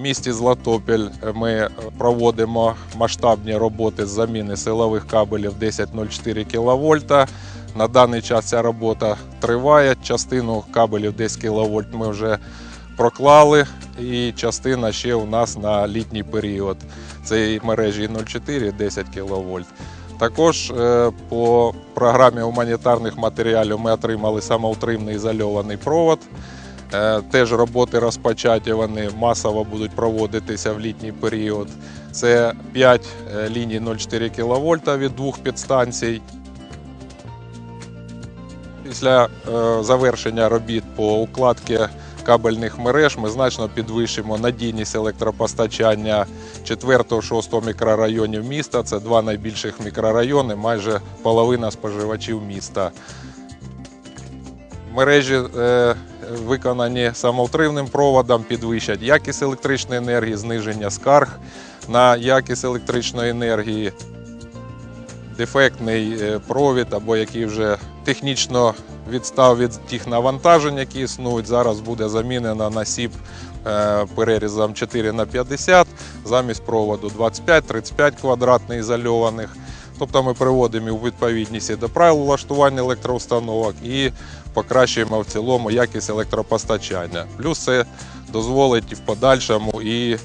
В місті Златопіль ми проводимо масштабні роботи з заміни силових кабелів 1004 кВт. На даний час ця робота триває. Частину кабелів 10 кВт ми вже проклали, і частина ще у нас на літній період. Це і мережі 0,4 10 кВт. Також е, по програмі гуманітарних матеріалів ми отримали самоутримний ізольований провод. Е, Теж роботи розпочаті, вони масово будуть проводитися в літній період. Це 5 ліній 0,4 кВт від двох підстанцій. Після е, завершення робіт по укладці кабельних мереж ми значно підвищимо надійність електропостачання 4-6 мікрорайонів міста. Це два найбільших мікрорайони, майже половина споживачів міста. Мережі е, виконані самовтривним проводом, підвищать якість електричної енергії, зниження скарг на якість електричної енергії. Дефектний е, провід або який вже технічно відстав від тих навантажень, які існують, зараз буде замінено на сіп е, перерізом 4 на 50 замість проводу 25-35 квадратних ізольованих. Тобто ми приводимо у відповідність і до правил влаштування електроустановок і покращуємо в цілому якість електропостачання. Плюс це дозволить в подальшому і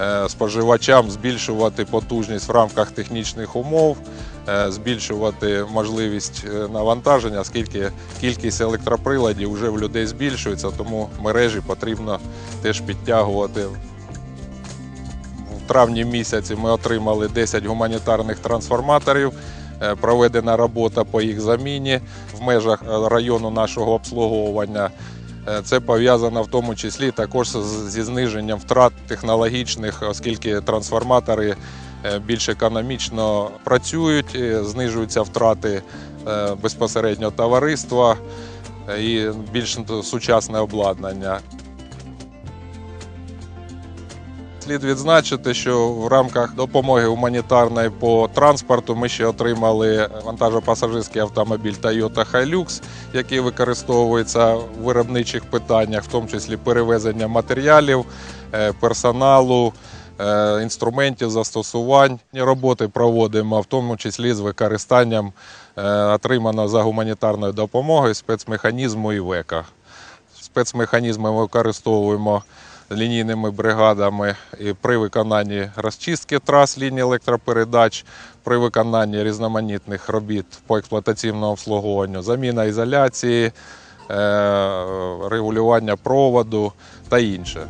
е, споживачам збільшувати потужність в рамках технічних умов, е, збільшувати можливість е, навантаження, оскільки кількість електроприладів вже в людей збільшується, тому мережі потрібно теж підтягувати. Травні місяці ми отримали 10 гуманітарних трансформаторів. Е, Проведена робота по їх заміні в межах е, району нашого обслуговування. Е, Це пов'язано в тому числі також зі зниженням втрат технологічних, оскільки трансформатори більш економічно працюють, знижуються втрати безпосередньо товариства і більш сучасне обладнання. Слід відзначити, що в рамках допомоги гуманітарної по транспорту ми ще отримали вантажопасажирський автомобіль Toyota Hilux, який використовується в виробничих питаннях, в тому числі перевезення матеріалів, е, персоналу, е, інструментів застосувань. Роботи проводимо в тому числі з використанням е, отриманого за гуманітарною допомогою спецмеханізму ІВЕКа. Спецмеханізми ми використовуємо лінійними бригадами і при виконанні розчистки трас лінії електропередач, при виконанні різноманітних робіт по експлуатаційному обслуговуванню, заміна ізоляції, е, регулювання проводу та інше.